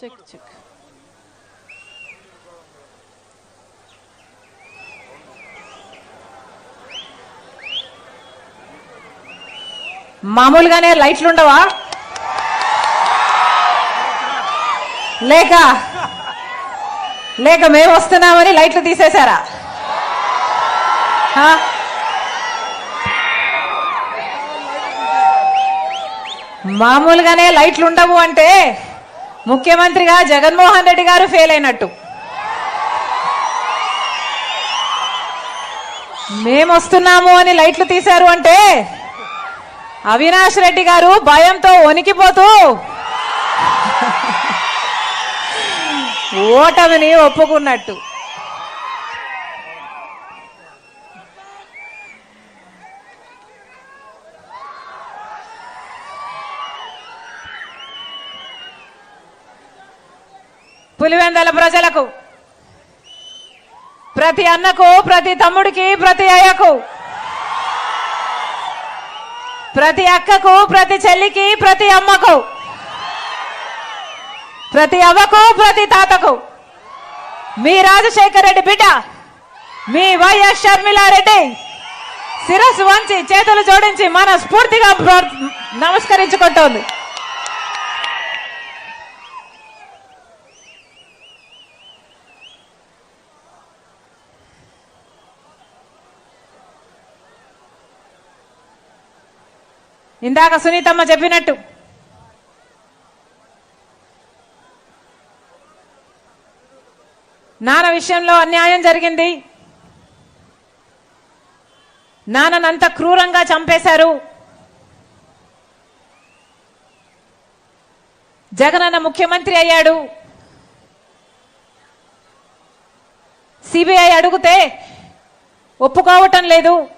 Çık çık. మామూలుగానే లైట్లు ఉండవా? లేక లేక మేము వస్తున్నామని లైట్లు తీసేశారా? మామూలుగానే లైట్లు ఉండవు అంటే ముఖ్యమంత్రిగా జగన్మోహన్ రెడ్డి గారు ఫెయిల్ అయినట్టు. మేము వస్తున్నాము అని లైట్లు తీశారు అంటే అవినాష్ రెడ్డి గారు భయంతో వణికిపోతూ ఓటమిని ఒప్పుకున్నట్టు. పులివెందల ప్రజలకు. ప్రతి అన్నకు ప్రతి తమ్ముడికి ప్రతి అయ్యకు. ప్రతి అక్కకు ప్రతి చెల్లికి ప్రతి అమ్మకు. ప్రతి అవ్వకు ప్రతి తాతకు. మీ రాజశేఖర రెడ్డి బిడ్డ మీ వైఎస్ షర్మిలారెడ్డి శిరస్సు వంచి చేతులు జోడించి మన స్ఫూర్తిగా నమస్కరించుకుంటోంది. ఇందాక సునీతమ్మ చెప్పినట్టు. నాన్న విషయంలో అన్యాయం జరిగింది. నాన్ననంత క్రూరంగా చంపేశారు. జగనన్న ముఖ్యమంత్రి అయ్యాడు. సిబిఐ అడిగితే ఒప్పుకోవటం లేదు.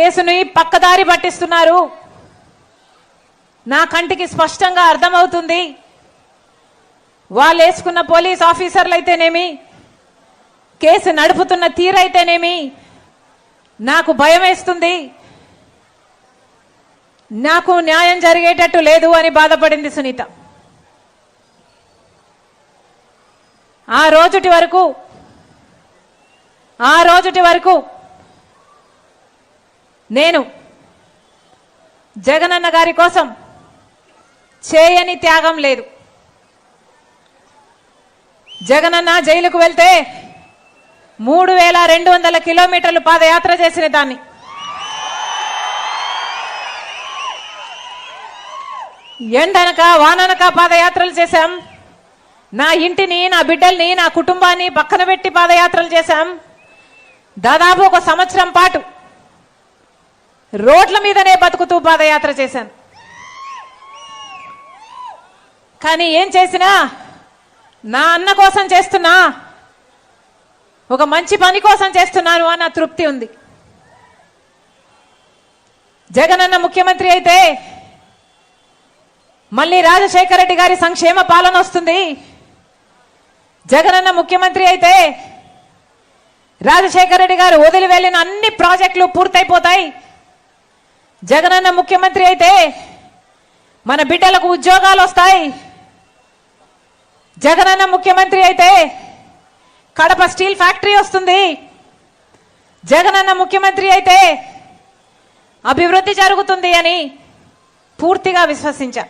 కేసుని పక్కదారి పట్టిస్తున్నారు. నా కంటికి స్పష్టంగా అర్థమవుతుంది. వాళ్ళు వేసుకున్న పోలీస్ ఆఫీసర్లు అయితేనేమి కేసు నడుపుతున్న తీరైతేనేమి నాకు భయం వేస్తుంది నాకు న్యాయం జరిగేటట్టు లేదు అని బాధపడింది సునీత. ఆ రోజుటి వరకు ఆ రోజుటి వరకు నేను జగనన్న గారి కోసం చేయని త్యాగం లేదు. జగనన్న జైలుకు వెళ్తే మూడు వేల రెండు వందల కిలోమీటర్లు పాదయాత్ర చేసిన దాన్ని. ఎండనక వాననక పాదయాత్రలు చేశాం. నా ఇంటిని నా బిడ్డల్ని నా కుటుంబాన్ని పక్కన పెట్టి పాదయాత్రలు చేశాం. దాదాపు ఒక సంవత్సరం పాటు రోడ్ల మీదనే బతుకుతూ పాదయాత్ర చేశాను. కానీ ఏం చేసినా నా అన్న కోసం చేస్తున్నా ఒక మంచి పని కోసం చేస్తున్నాను అన్న తృప్తి ఉంది. జగనన్న ముఖ్యమంత్రి అయితే మళ్ళీ రాజశేఖర రెడ్డి గారి సంక్షేమ పాలన వస్తుంది. జగనన్న ముఖ్యమంత్రి అయితే రాజశేఖర రెడ్డి గారు వదిలి వెళ్ళిన అన్ని ప్రాజెక్టులు పూర్తయిపోతాయి. జగనన్న ముఖ్యమంత్రి అయితే మన బిడ్డలకు ఉద్యోగాలు వస్తాయి. జగనన్న ముఖ్యమంత్రి అయితే కడప స్టీల్ ఫ్యాక్టరీ వస్తుంది. జగనన్న ముఖ్యమంత్రి అయితే అభివృద్ధి జరుగుతుంది అని పూర్తిగా విశ్వసించా.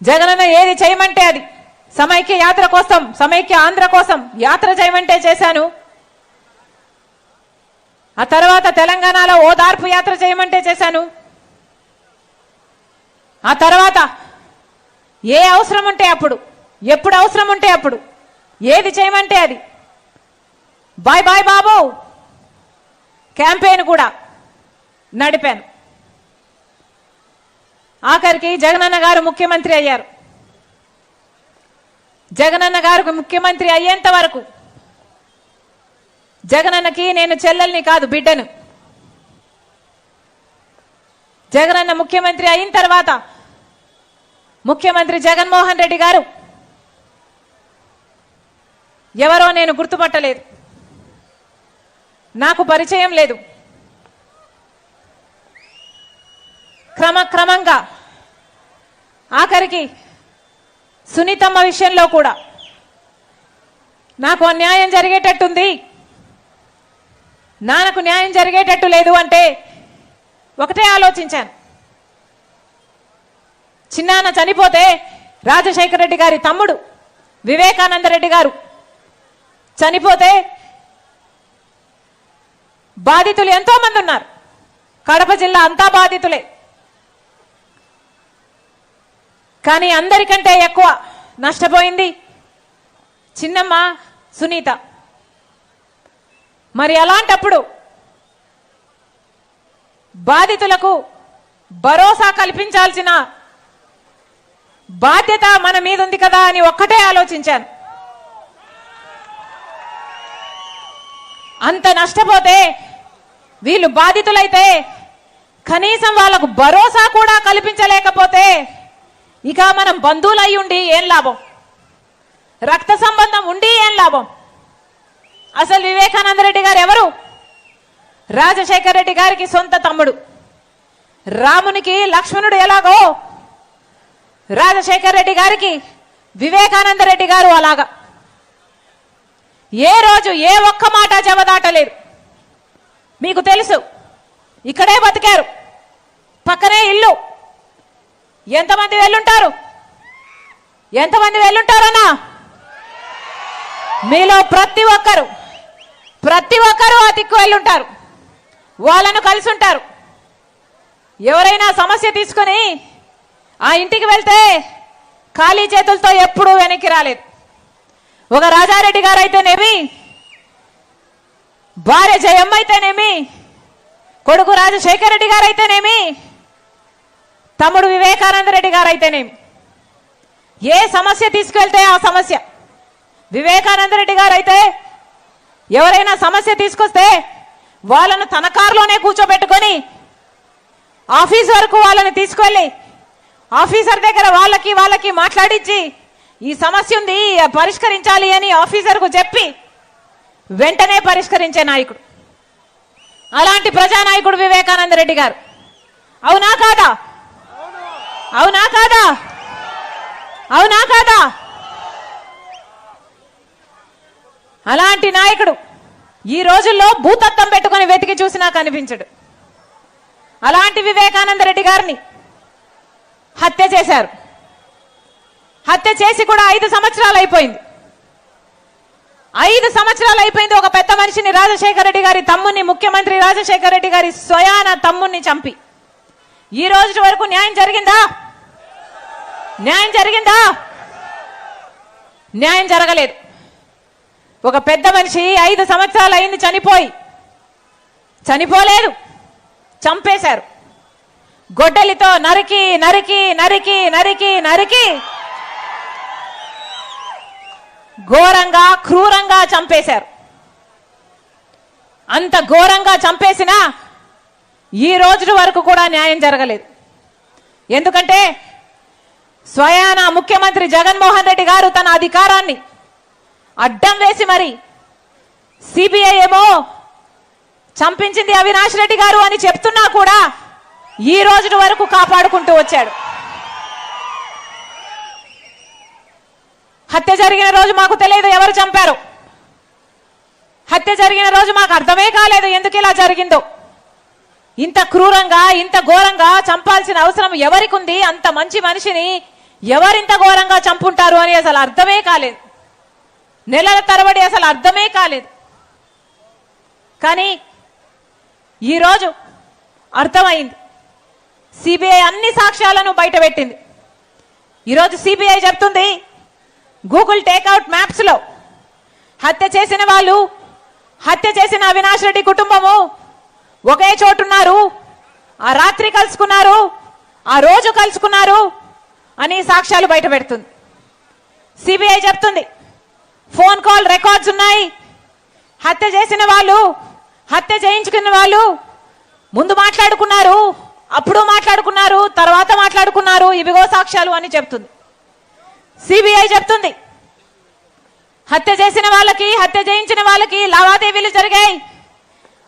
జగనన్న ఏది చేయమంటే అది. సమైక్య యాత్ర కోసం సమైక్య ఆంధ్ర కోసం యాత్ర చేయమంటే చేశాను. ఆ తర్వాత తెలంగాణలో ఓదార్పు యాత్ర చేయమంటే చేశాను. ఆ తర్వాత ఏ అవసరం ఉంటే అప్పుడు ఎప్పుడు అవసరం ఉంటే అప్పుడు ఏది చేయమంటే అది. బాయ్ బాయ్ బాబు! క్యాంపెయిన్ కూడా నడిపాను. ఆఖరికి జగనన్న గారు ముఖ్యమంత్రి అయ్యారు. జగనన్న గారు ముఖ్యమంత్రి అయ్యేంత వరకు జగనన్నకి నేను చెల్లెల్ని కాదు బిడ్డను. జగనన్న ముఖ్యమంత్రి అయిన తర్వాత ముఖ్యమంత్రి జగన్మోహన్ రెడ్డి గారు ఎవరో నేను గుర్తుపట్టలేదు. నాకు పరిచయం లేదు. క్రమక్రమంగా ఆఖరికి సునీతమ్మ విషయంలో కూడా నాకు అన్యాయం జరిగేటట్టుంది. నాన్నకు న్యాయం జరిగేటట్టు లేదు అంటే ఒకటే ఆలోచించాను. చిన్నాన్న చనిపోతే రాజశేఖర రెడ్డి గారి తమ్ముడు వివేకానంద రెడ్డి గారు చనిపోతే బాధితులు ఎంతో మంది ఉన్నారు. కడప జిల్లా అంతా బాధితులే. కానీ అందరికంటే ఎక్కువ నష్టపోయింది చిన్నమ్మ సునీత. మరి అలాంటప్పుడు బాధితులకు భరోసా కల్పించాల్సిన బాధ్యత మన మీద ఉంది కదా అని ఒక్కటే ఆలోచించాను. అంత నష్టపోతే వీళ్ళు బాధితులైతే కనీసం వాళ్ళకు భరోసా కూడా కల్పించలేకపోతే ఇక మనం బంధువులు అయి ఉండి ఏం లాభం? రక్త సంబంధం ఉండి ఏం లాభం? అసలు వివేకానంద రెడ్డి గారు ఎవరు? రాజశేఖర రెడ్డి గారికి సొంత తమ్ముడు. రామునికి లక్ష్మణుడు ఎలాగో? రాజశేఖర రెడ్డి గారికి వివేకానంద రెడ్డి గారు అలాగా. ఏ రోజు ఏ ఒక్క మాట జవదాటలేదు మీకు తెలుసు ఇక్కడే బతికారు. పక్కనే ఇల్లు. ఎంతమంది వెళ్ళుంటారు? ఎంతమంది వెళ్ళుంటారన్నా? మీలో ప్రతి ఒక్కరు. ప్రతి ఒక్కరూ ఆ దిక్కు వెళ్ళుంటారు. వాళ్ళను కలిసి ఉంటారు ఎవరైనా సమస్య తీసుకొని ఆ ఇంటికి వెళ్తే ఖాళీ చేతులతో ఎప్పుడూ వెనక్కి రాలేదు. ఒక రాజారెడ్డి గారు అయితేనేమి భార్య జయమ్మ అయితేనేమి కొడుకు రాజశేఖర రెడ్డి గారు అయితేనేమి తమ్ముడు వివేకానంద రెడ్డి గారు అయితేనేమి ఏ సమస్య తీసుకెళ్తే ఆ సమస్య? వివేకానంద రెడ్డి గారు అయితే ఎవరైనా సమస్య తీసుకొస్తే వాళ్ళను తన కారులోనే కూర్చోబెట్టుకొని ఆఫీస్ వరకు వాళ్ళని తీసుకెళ్ళి ఆఫీసర్ దగ్గర వాళ్ళకి వాళ్ళకి మాట్లాడించి ఈ సమస్య ఉంది పరిష్కరించాలి అని ఆఫీసర్కు చెప్పి వెంటనే పరిష్కరించే నాయకుడు. అలాంటి ప్రజానాయకుడు వివేకానంద రెడ్డి గారు. అవునా కాదా? అవునా కాదా? అవునా కాదా? అలాంటి నాయకుడు ఈ రోజుల్లో భూతత్వం పెట్టుకొని వెతికి చూసినా కనిపించడు అలాంటి వివేకానంద రెడ్డి గారిని హత్య చేశారు. హత్య చేసి కూడా ఐదు సంవత్సరాలు అయిపోయింది. ఐదు సంవత్సరాలు అయిపోయింది ఒక పెద్ద మనిషిని రాజశేఖర రెడ్డి గారి తమ్ముని ముఖ్యమంత్రి రాజశేఖర రెడ్డి గారి స్వయాన తమ్ముని చంపి. ఈ రోజు వరకు న్యాయం జరిగిందా? న్యాయం జరిగిందా? న్యాయం జరగలేదు. ఒక పెద్ద మనిషి ఐదు సంవత్సరాలు అయింది చనిపోయి. చనిపోలేదు. చంపేశారు. గొడ్డలితో నరికి నరికి నరికి నరికి నరికి ఘోరంగా క్రూరంగా చంపేశారు. అంత ఘోరంగా చంపేసినా ఈ రోజు వరకు కూడా న్యాయం జరగలేదు. ఎందుకంటే స్వయాన ముఖ్యమంత్రి జగన్మోహన్ రెడ్డి గారు తన అధికారాన్ని అడ్డం వేసి మరి సిబిఐ ఏమో చంపించింది అవినాష్ రెడ్డి గారు అని చెప్తున్నా కూడా ఈ రోజు వరకు కాపాడుకుంటూ వచ్చాడు. హత్య జరిగిన రోజు మాకు తెలియదు ఎవరు చంపారు. హత్య జరిగిన రోజు మాకు అర్థమే కాలేదు ఎందుకు ఇలా జరిగిందో. ఇంత క్రూరంగా ఇంత ఘోరంగా చంపాల్సిన అవసరం ఎవరికి ఉంది అంత మంచి మనిషిని ఎవరింత ఘోరంగా చంపుంటారు అని అసలు అర్థమే కాలేదు. నెలల తరబడి అసలు అర్థమే కాలేదు. కానీ ఈరోజు అర్థమైంది. సిబిఐ అన్ని సాక్ష్యాలను బయటపెట్టింది ఈరోజు సిబిఐ చెప్తుంది గూగుల్ టేక్అవుట్ మ్యాప్స్లో హత్య చేసిన వాళ్ళు హత్య చేసిన అవినాష్ రెడ్డి కుటుంబము ఒకే చోటున్నారు ఆ రాత్రి కలుసుకున్నారు ఆ రోజు కలుసుకున్నారు అని సాక్ష్యాలు బయట పెడుతుంది. సిబిఐ చెప్తుంది ఫోన్ కాల్ రికార్డ్స్ ఉన్నాయి. హత్య చేసిన వాళ్ళు హత్య చేయించుకున్న వాళ్ళు ముందు మాట్లాడుకున్నారు అప్పుడు మాట్లాడుకున్నారు తర్వాత మాట్లాడుకున్నారు ఇవిగో సాక్ష్యాలు అని చెప్తుంది. సిబిఐ చెప్తుంది. హత్య చేసిన వాళ్ళకి హత్య చేయించిన వాళ్ళకి లావాదేవీలు జరిగాయి.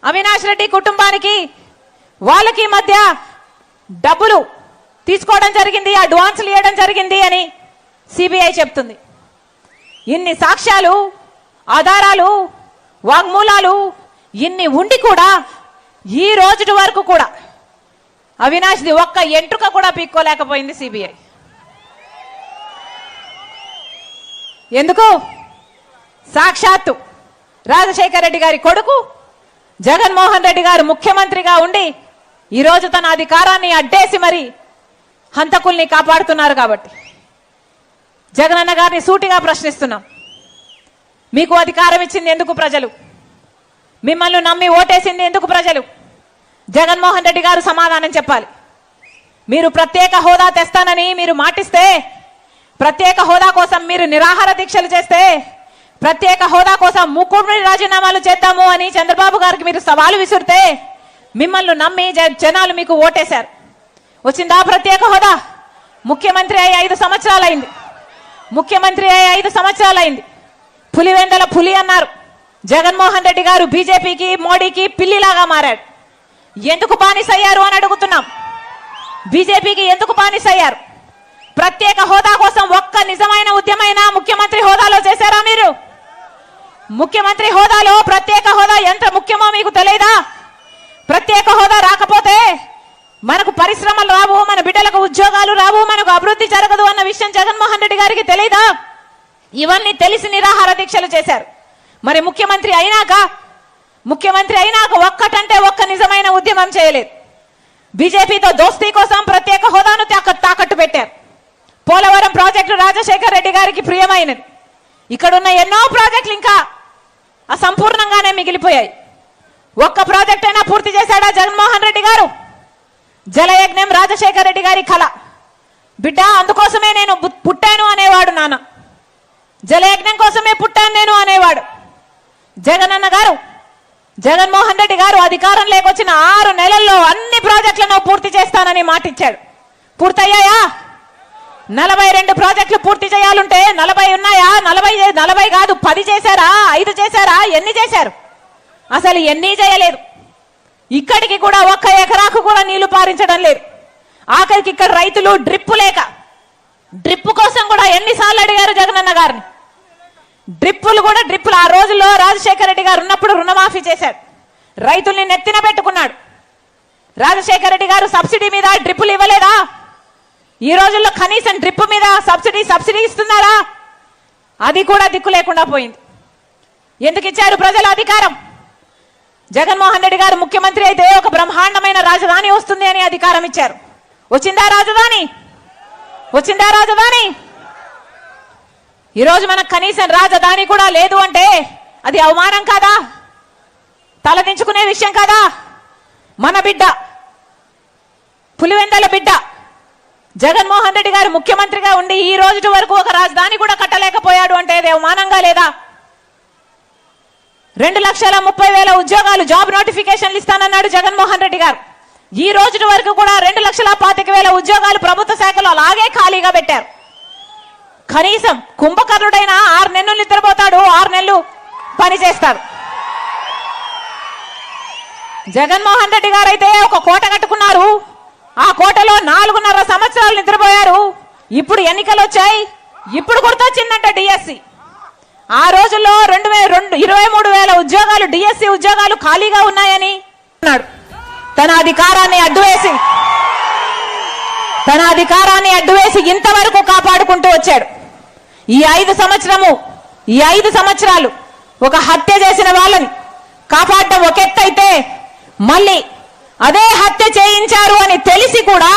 అవినాష్ రెడ్డి కుటుంబానికి వాళ్ళకి మధ్య డబ్బులు తీసుకోవడం జరిగింది అడ్వాన్సులు ఇవ్వడం జరిగింది అని సిబిఐ చెప్తుంది. ఇన్ని సాక్ష్యాలు ఆధారాలు వాగ్మూలాలు ఇన్ని ఉండి కూడా ఈ రోజుటి వరకు కూడా అవినాష్ది ఒక్క ఎంట్రుక కూడా పీక్కోలేకపోయింది సిబిఐ ఎందుకు? సాక్షాత్తు రాజశేఖర రెడ్డి గారి కొడుకు జగన్మోహన్ రెడ్డి గారు ముఖ్యమంత్రిగా ఉండి ఈరోజు తన అధికారాన్ని అడ్డేసి మరి హంతకుల్ని కాపాడుతున్నారు కాబట్టి. జగనన్న గారిని సూటిగా ప్రశ్నిస్తున్నాం. మీకు అధికారం ఇచ్చింది ఎందుకు ప్రజలు? మిమ్మల్ని నమ్మి ఓటేసింది ఎందుకు ప్రజలు? జగన్మోహన్ రెడ్డి గారు సమాధానం చెప్పాలి. మీరు ప్రత్యేక హోదా తెస్తానని మీరు మాటిస్తే ప్రత్యేక హోదా కోసం మీరు నిరాహార దీక్షలు చేస్తే ప్రత్యేక హోదా కోసం ముక్కుడి రాజీనామాలు చేద్దాము అని చంద్రబాబు గారికి మీరు సవాలు విసురితే మిమ్మల్ని నమ్మి జ- జనాలు మీకు ఓటేశారు. వచ్చిందా ప్రత్యేక హోదా? ముఖ్యమంత్రి అయి ఐదు సంవత్సరాలైంది. ముఖ్యమంత్రి అయ్యే ఐదు సంవత్సరాలైంది. పులివెందల పులి అన్నారు. జగన్మోహన్ రెడ్డి గారు బీజేపీకి మోడీకి పిల్లిలాగా మారాడు ఎందుకు బానిసయ్యారు అని అడుగుతున్నాం. బీజేపీకి ఎందుకు బానిసయ్యారు? ప్రత్యేక హోదా కోసం ఒక్క నిజమైన ఉద్యమైన ముఖ్యమంత్రి హోదాలో చేశారా మీరు? ముఖ్యమంత్రి హోదాలో ప్రత్యేక హోదా ఎంత ముఖ్యమో మీకు తెలియదా ప్రత్యేక హోదా రాకపోతే మనకు పరిశ్రమలు రావు మన బిడ్డలకు ఉద్యోగాలు రావు మనకు అభివృద్ధి జరగదు అన్న విషయం జగన్మోహన్ రెడ్డి గారికి తెలియదా ఇవన్నీ తెలిసి నిరాహార దీక్షలు చేశారు. మరి ముఖ్యమంత్రి అయినాక ముఖ్యమంత్రి అయినాక ఒక్కటంటే ఒక్క నిజమైన ఉద్యమం చేయలేదు. బీజేపీతో దోస్తీ కోసం ప్రత్యేక హోదాను తాకట్టు పెట్టారు. పోలవరం ప్రాజెక్టు రాజశేఖర్ రెడ్డి గారికి ప్రియమైనది. ఇక్కడున్న ఎన్నో ప్రాజెక్టులు ఇంకా అసంపూర్ణంగానే మిగిలిపోయాయి. ఒక్క ప్రాజెక్ట్ అయినా పూర్తి చేశాడా జగన్మోహన్ రెడ్డి గారు? జలయజ్ఞం రాజశేఖర రెడ్డి గారి కళ. బిడ్డ అందుకోసమే నేను పుట్టాను అనేవాడు నాన్న. జలయజ్ఞం కోసమే పుట్టాను నేను అనేవాడు. జగనన్న గారు జగన్మోహన్ రెడ్డి గారు అధికారం లేకొచ్చిన ఆరు నెలల్లో అన్ని ప్రాజెక్టులను పూర్తి చేస్తానని మాటిచ్చాడు. పూర్తయ్యాయా? నలభై రెండు ప్రాజెక్టులు పూర్తి చేయాలంటే నలభై ఉన్నాయా? నలభై నలభై కాదు పది చేశారా? ఐదు చేశారా? ఎన్ని చేశారు? అసలు ఎన్ని చేయలేదు. ఇక్కడికి కూడా ఒక్క ఎకరాకు కూడా నీళ్ళు పారించడం లేదు. ఆఖరికి ఇక్కడ రైతులు డ్రిప్పు లేక డ్రిప్ కోసం కూడా ఎన్నిసార్లు అడిగారు జగనన్న గారిని. డ్రిప్పులు కూడా డ్రిప్పులు. ఆ రోజుల్లో రాజశేఖర రెడ్డి గారు ఉన్నప్పుడు రుణమాఫీ చేశాడు రైతుల్ని నెత్తిన పెట్టుకున్నాడు. రాజశేఖర రెడ్డి గారు సబ్సిడీ మీద డ్రిప్పులు ఇవ్వలేదా? ఈ రోజుల్లో కనీసం డ్రిప్ మీద సబ్సిడీ సబ్సిడీ ఇస్తున్నారా? అది కూడా దిక్కు లేకుండా పోయింది. ఎందుకు ఇచ్చారు ప్రజల అధికారం? జగన్మోహన్ రెడ్డి గారు ముఖ్యమంత్రి అయితే ఒక బ్రహ్మాండమైన రాజధాని వస్తుంది అని అధికారం ఇచ్చారు. వచ్చిందా రాజధాని? వచ్చిందా రాజధాని? ఈరోజు మనకు కనీసం రాజధాని కూడా లేదు అంటే అది అవమానం కాదా? తలదించుకునే విషయం కాదా? మన బిడ్డ పులివెందల బిడ్డ జగన్మోహన్ రెడ్డి గారు ముఖ్యమంత్రిగా ఉండి ఈ రోజు వరకు ఒక రాజధాని కూడా కట్టలేకపోయాడు అంటే అది అవమానంగా లేదా? రెండు లక్షల ముప్పై వేల ఉద్యోగాలు జాబ్ నోటిఫికేషన్లు ఇస్తానన్నాడు జగన్మోహన్ రెడ్డి గారు. ఈ రోజు వరకు కూడా రెండు లక్షల పాతిక వేల ఉద్యోగాలు ప్రభుత్వ శాఖలో అలాగే ఖాళీగా పెట్టారు. కనీసం కుంభకర్ణుడైన ఆరు నెలలు నిద్రపోతాడు ఆరు నెలలు పని చేస్తారు జగన్మోహన్ రెడ్డి గారు అయితే ఒక కోట కట్టుకున్నారు. ఆ కోటలో నాలుగున్నర సంవత్సరాలు నిద్రపోయారు. ఇప్పుడు ఎన్నికలు వచ్చాయి ఇప్పుడు గుర్తొచ్చిందంట డిఎస్సి. ఆ రోజుల్లో రెండు వే రెండు ఇరవై మూడు వేల ఉద్యోగాలు డిఎస్సి ఉద్యోగాలు ఖాళీగా ఉన్నాయని? అన్నాడు. తన అధికారాన్ని అడ్డువేసి తన అధికారాన్ని అడ్డువేసి ఇంతవరకు కాపాడుకుంటూ వచ్చాడు. ఈ ఐదు సంవత్సరము ఈ ఐదు సంవత్సరాలు ఒక హత్య చేసిన వాళ్ళని కాపాడటం ఒక ఎత్తు అయితే మళ్ళీ అదే హత్య చేయించారు అని తెలిసి కూడా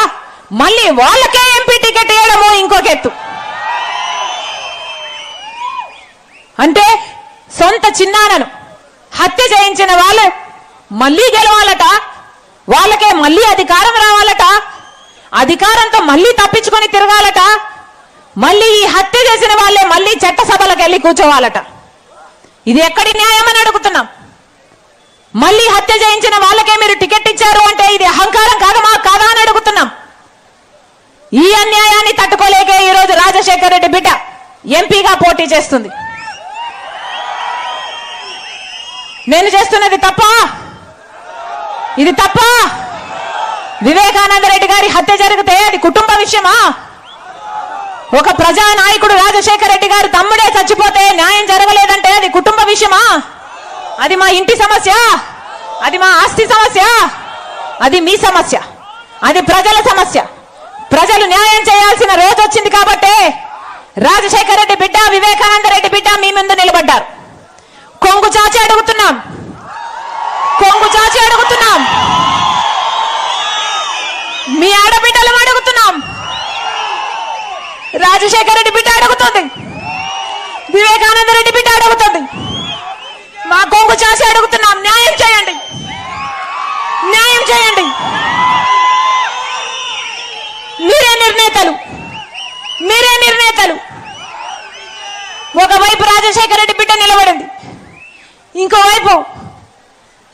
మళ్ళీ వాళ్ళకే ఎంపీ టికెట్ ఇవ్వడము ఇంకొక ఎత్తు. అంటే సొంత చిన్నానను హత్య చేయించిన వాళ్ళు మళ్ళీ గెలవాలట వాళ్ళకే మళ్ళీ అధికారం రావాలట అధికారంతో మళ్ళీ తప్పించుకొని తిరగాలట మళ్ళీ ఈ హత్య చేసిన వాళ్ళే మళ్ళీ చట్టసభలకు వెళ్ళి కూర్చోవాలట. ఇది ఎక్కడి న్యాయం అని అడుగుతున్నాం. మళ్ళీ హత్య చేయించిన వాళ్ళకే మీరు టికెట్ ఇచ్చారు అంటే ఇది అహంకారం కాదమా కాదా అని అడుగుతున్నాం. ఈ అన్యాయాన్ని తట్టుకోలేకే ఈరోజు రాజశేఖర్ రెడ్డి బిడ్డ ఎంపీగా పోటీ చేస్తుంది. నేను చేస్తున్నది తప్ప? ఇది తప్ప? వివేకానంద రెడ్డి గారి హత్య జరిగితే అది కుటుంబ విషయమా? ఒక ప్రజా నాయకుడు రాజశేఖర రెడ్డి గారు తమ్ముడే చచ్చిపోతే న్యాయం జరగలేదంటే అది కుటుంబ విషయమా? అది మా ఇంటి సమస్య. అది మా ఆస్తి సమస్య. అది మీ సమస్య. అది ప్రజల సమస్య. ప్రజలు న్యాయం చేయాల్సిన రోజు వచ్చింది కాబట్టే రాజశేఖర రెడ్డి బిడ్డ వివేకానంద రెడ్డి బిడ్డ మీ ముందు నిలబడ్డారు. కొంగు చాచి అడుగుతున్నాం. కొంగు చాచి అడుగుతున్నాం. మీ ఆడబిడ్డలు అడుగుతున్నాం. రాజశేఖర రెడ్డి బిడ్డ అడుగుతుంది. వివేకానంద రెడ్డి బిడ్డ అడుగుతుంది. మా కొంగు చాచి అడుగుతున్నాం. న్యాయం చేయండి. న్యాయం చేయండి. మీరే నిర్ణేతలు. మీరే నిర్ణేతలు. ఒకవైపు రాజశేఖర రెడ్డి బిడ్డ నిలబడింది. ఇంకోవైపు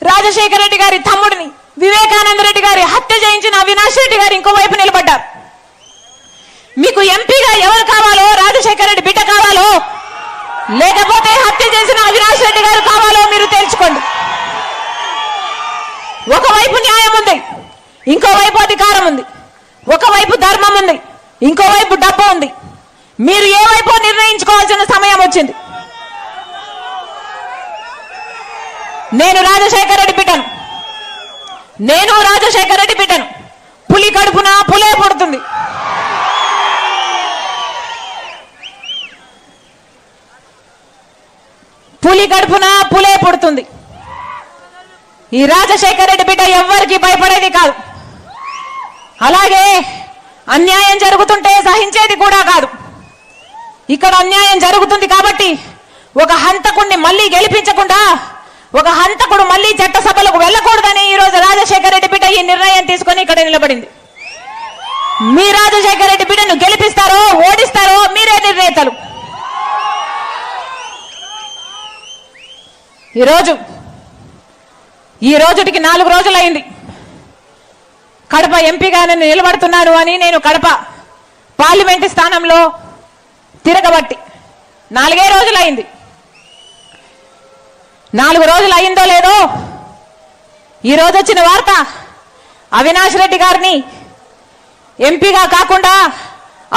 రాజశేఖర రెడ్డి గారి తమ్ముడిని వివేకానంద రెడ్డి గారి హత్య చేయించిన అవినాష్ రెడ్డి గారు ఇంకోవైపు నిలబడ్డారు. మీకు ఎంపీగా ఎవరు కావాలో రాజశేఖర రెడ్డి బిడ్డ కావాలో లేకపోతే హత్య చేసిన అవినాష్ రెడ్డి గారు కావాలో మీరు తెలుసుకోండి. ఒకవైపు న్యాయం ఉంది ఇంకోవైపు అధికారం ఉంది ఒకవైపు ధర్మం ఉంది ఇంకోవైపు డబ్బు ఉంది. మీరు ఏ వైపు నిర్ణయించుకోవాల్సిన సమయం వచ్చింది? నేను రాజశేఖర రెడ్డి బిడ్డను. నేను రాజశేఖర రెడ్డి బిడ్డను. పులి కడుపున పులే పుడుతుంది. పులి కడుపున పులే పుడుతుంది. ఈ రాజశేఖర రెడ్డి బిడ్డ ఎవ్వరికి భయపడేది కాదు. అలాగే అన్యాయం జరుగుతుంటే సహించేది కూడా కాదు. ఇక్కడ అన్యాయం జరుగుతుంది కాబట్టి ఒక హంతకుణ్ణి మళ్ళీ గెలిపించకుండా ఒక హంతకుడు మళ్ళీ చట్టసభలకు వెళ్ళకూడదని ఈ రోజు రాజశేఖర రెడ్డి బిడ్డ ఈ నిర్ణయం తీసుకొని ఇక్కడ నిలబడింది. మీ రాజశేఖర రెడ్డి బిడ్డను గెలిపిస్తారో ఓడిస్తారో మీరే నిర్ణేతలు. ఈరోజు ఈ రోజుటికి నాలుగు రోజులైంది. కడప ఎంపీగా నేను నిలబడుతున్నాను అని నేను కడప పార్లమెంటు స్థానంలో తిరగబట్టి నాలుగే రోజులైంది. నాలుగు రోజులు అయిందో లేదో? ఈ రోజు వచ్చిన వార్త అవినాష్ రెడ్డి గారిని ఎంపీగా కాకుండా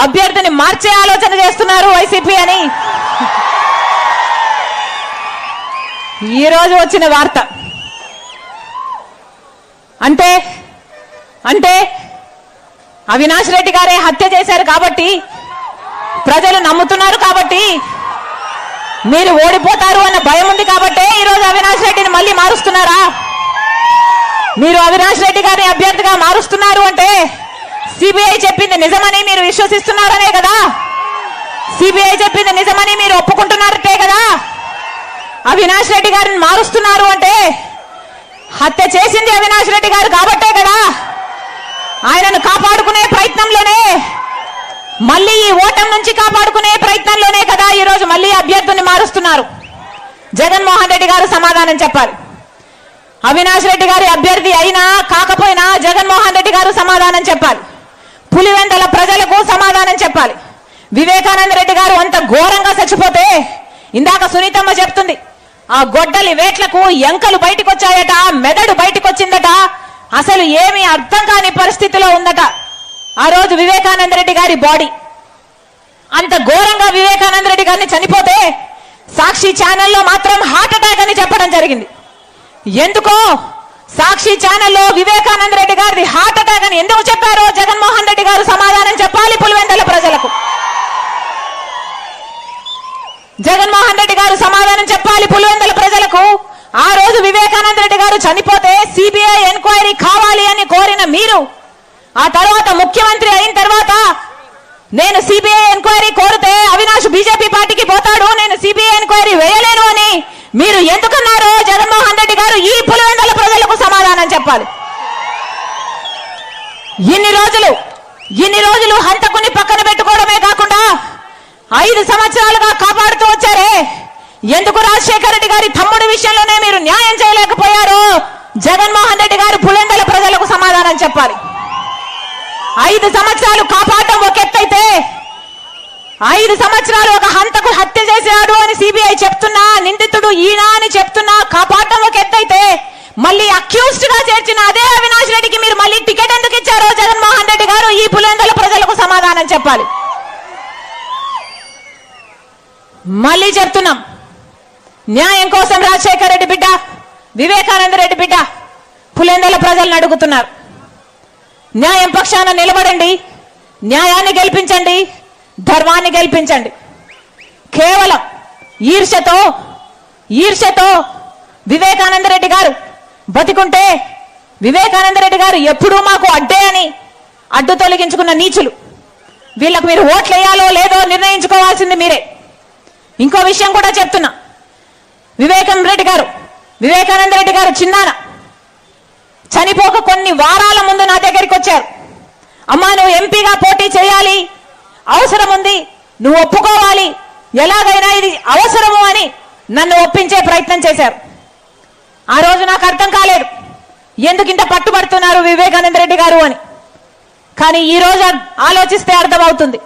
అభ్యర్థిని మార్చే ఆలోచన చేస్తున్నారు వైసీపీ అని. ఈ రోజు వచ్చిన వార్త. అంటే అంటే అవినాష్ రెడ్డి గారే హత్య చేశారు కాబట్టి ప్రజలు నమ్ముతున్నారు కాబట్టి మీరు ఓడిపోతారు అన్న భయం ఉంది కాబట్టే ఈరోజు అవినాష్ రెడ్డిని మళ్ళీ మారుస్తున్నారా? మీరు అవినాష్ రెడ్డి గారిని అభ్యర్థిగా మారుస్తున్నారు అంటే సిబిఐ చెప్పింది నిజమని మీరు విశ్వసిస్తున్నారనే కదా? సిబిఐ చెప్పింది నిజమని మీరు ఒప్పుకుంటున్నారటే కదా? అవినాష్ రెడ్డి గారిని మారుస్తున్నారు అంటే హత్య చేసింది అవినాష్ రెడ్డి గారు కాబట్టే కదా? ఆయనను కాపాడుకునే ప్రయత్నంలోనే మళ్ళీ ఈ ఓటం నుంచి కాపాడుకునే ప్రయత్నంలోనే కదా ఈరోజు మళ్ళీ అభ్యర్థుని మారుస్తున్నారు. జగన్మోహన్ రెడ్డి గారు సమాధానం చెప్పాలి. అవినాష్ రెడ్డి గారి అభ్యర్థి అయినా కాకపోయినా జగన్మోహన్ రెడ్డి గారు సమాధానం చెప్పాలి. పులివెందల ప్రజలకు సమాధానం చెప్పాలి. వివేకానంద రెడ్డి గారు అంత ఘోరంగా చచ్చిపోతే ఇందాక సునీతమ్మ చెప్తుంది ఆ గొడ్డలి వేట్లకు ఎంకలు బయటకు వచ్చాయట మెదడు బయటకు వచ్చిందట అసలు ఏమీ అర్థం కాని పరిస్థితిలో ఉందట. ఆ రోజు వివేకానంద రెడ్డి గారి బాడీ. అంత ఘోరంగా వివేకానంద రెడ్డి గారిని చనిపోతే సాక్షి ఛానల్లో మాత్రం హార్ట్ అటాక్ అని చెప్పడం జరిగింది. ఎందుకో సాక్షి ఛానల్లో వివేకానంద రెడ్డి గారిది హార్ట్ అటాక్ అని ఎందుకు చెప్పారో జగన్మోహన్ రెడ్డి గారు సమాధానం చెప్పాలి పులివెందల ప్రజలకు. జగన్మోహన్ రెడ్డి గారు సమాధానం చెప్పాలి పులివెందల ప్రజలకు. ఆ రోజు వివేకానంద రెడ్డి గారు చనిపోతే సిబిఐ ఎంక్వైరీ కావాలి అని కోరిన మీరు ఆ తర్వాత ముఖ్యమంత్రి అయిన తర్వాత నేను సిబిఐ ఎంక్వైరీ కోరితే అవినాష్ బీజేపీ పార్టీకి పోతాడు. నేను సిబిఐ ఎంక్వైరీ వేయలేను అని మీరు ఎందుకన్నారో? జగన్మోహన్ రెడ్డి గారు ఈ పులివెందల ప్రజలకు సమాధానం చెప్పాలి. ఇన్ని రోజులు ఇన్ని రోజులు హంతకుని పక్కన పెట్టుకోవడమే కాకుండా ఐదు సంవత్సరాలుగా కాపాడుతూ వచ్చారే. ఎందుకు రాజశేఖర రెడ్డి గారి తమ్ముడి విషయంలోనే మీరు న్యాయం చేయలేకపోయారు? జగన్మోహన్ రెడ్డి గారు పులివెందల ప్రజలకు సమాధానం చెప్పాలి. ఐదు సంవత్సరాలు కాపాడటం ఒక ఎత్తైతే ఐదు సంవత్సరాలు ఒక హంతకు హత్య చేశాడు అని సిబిఐ చెప్తున్నా నిందితుడు ఈయన అని చెప్తున్నా కాపాడటం ఒక ఎత్తైతే మళ్ళీ అక్యూస్డ్గా చేర్చిన అదే అవినాష్ రెడ్డికి మీరు మళ్ళీ టికెట్ ఎందుకు ఇచ్చారు పులివెందుల ప్రజలకు సమాధానం చెప్పాలి. మళ్ళీ చెప్తున్నాం. న్యాయం కోసం రాజశేఖర రెడ్డి బిడ్డ వివేకానంద రెడ్డి బిడ్డ పులివెందుల ప్రజలను అడుగుతున్నారు. న్యాయం పక్షాన నిలబడండి. న్యాయాన్ని గెలిపించండి. ధర్మాన్ని గెలిపించండి. కేవలం ఈర్షతో ఈర్ష్యతో వివేకానంద రెడ్డి గారు బతికుంటే వివేకానంద రెడ్డి గారు ఎప్పుడూ మాకు అడ్డే అని అడ్డు తొలగించుకున్న నీచులు. వీళ్ళకు మీరు ఓట్లు వేయాలో లేదో నిర్ణయించుకోవాల్సింది మీరే. ఇంకో విషయం కూడా చెప్తున్నా. వివేకం రెడ్డి గారు వివేకానంద రెడ్డి గారు చిన్నాన చనిపోక కొన్ని వారాల ముందు నా దగ్గరికి వచ్చారు. అమ్మా నువ్వు ఎంపీగా పోటీ చేయాలి. అవసరం ఉంది. నువ్వు ఒప్పుకోవాలి. ఎలాగైనా ఇది అవసరము అని నన్ను ఒప్పించే ప్రయత్నం చేశారు. ఆ రోజు నాకు అర్థం కాలేదు. ఎందుకు ఇంత పట్టుబడుతున్నారు వివేకానంద రెడ్డి గారు అని. కానీ ఈ రోజు ఆలోచిస్తే అర్థమవుతుంది.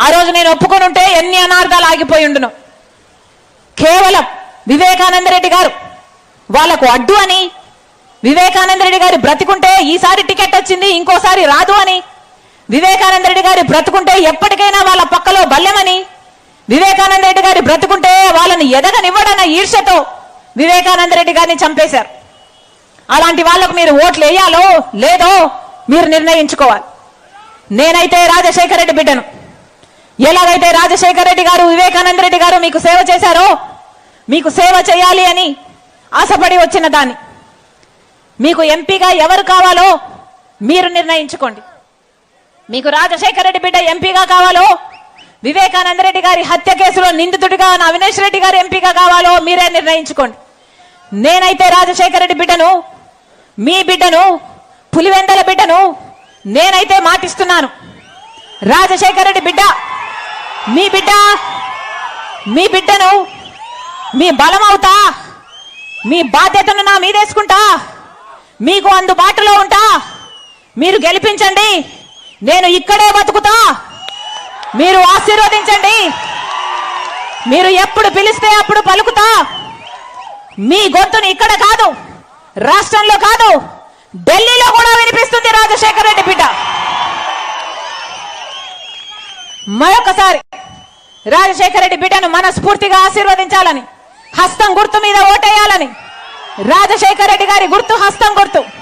ఆ రోజు నేను ఒప్పుకొని ఉంటే ఎన్ని అనార్థాలు ఆగిపోయి ఉండును. కేవలం వివేకానంద రెడ్డి గారు. వాళ్ళకు అడ్డు అని వివేకానంద రెడ్డి గారి బ్రతికుంటే ఈసారి టికెట్ వచ్చింది ఇంకోసారి రాదు అని. వివేకానంద రెడ్డి గారి బ్రతుకుంటే ఎప్పటికైనా వాళ్ళ పక్కలో బల్లెమని. వివేకానంద రెడ్డి గారి బ్రతుకుంటే వాళ్ళని ఎదగనివ్వడన్న ఈర్ష్యతో వివేకానంద రెడ్డి గారిని చంపేశారు. అలాంటి వాళ్ళకు మీరు ఓట్లు వేయాలో లేదో మీరు నిర్ణయించుకోవాలి. నేనైతే రాజశేఖర రెడ్డి బిడ్డను. ఎలాగైతే రాజశేఖర రెడ్డి గారు వివేకానంద రెడ్డి గారు మీకు సేవ చేశారో మీకు సేవ చేయాలి అని ఆశపడి వచ్చిన దాన్ని. మీకు ఎంపీగా ఎవరు కావాలో మీరు నిర్ణయించుకోండి. మీకు రాజశేఖర రెడ్డి బిడ్డ ఎంపీగా కావాలో వివేకానంద రెడ్డి గారి హత్య కేసులో నిందితుడిగా ఉన్న అవినేష్ రెడ్డి గారు ఎంపీగా కావాలో మీరే నిర్ణయించుకోండి. నేనైతే రాజశేఖర రెడ్డి బిడ్డను మీ బిడ్డను పులివెందల బిడ్డను నేనైతే మాటిస్తున్నాను. రాజశేఖర రెడ్డి బిడ్డ మీ బిడ్డ మీ బిడ్డను మీ బలం అవుతా మీ బాధ్యతను నా మీదేసుకుంటా. మీకు అందుబాటులో ఉంటా. మీరు గెలిపించండి. నేను ఇక్కడే బతుకుతా. మీరు ఆశీర్వదించండి. మీరు ఎప్పుడు పిలిస్తే అప్పుడు పలుకుతా. మీ గొంతుని ఇక్కడ కాదు రాష్ట్రంలో కాదు ఢిల్లీలో కూడా వినిపిస్తుంది రాజశేఖర రెడ్డి బిడ్డ. మరొకసారి రాజశేఖర రెడ్డి బిడ్డను మనస్ఫూర్తిగా ఆశీర్వదించాలని హస్తం గుర్తు మీద ఓటేయాలని రాజశేఖర రెడ్డి గారి గుర్తు హస్తం గుర్తు.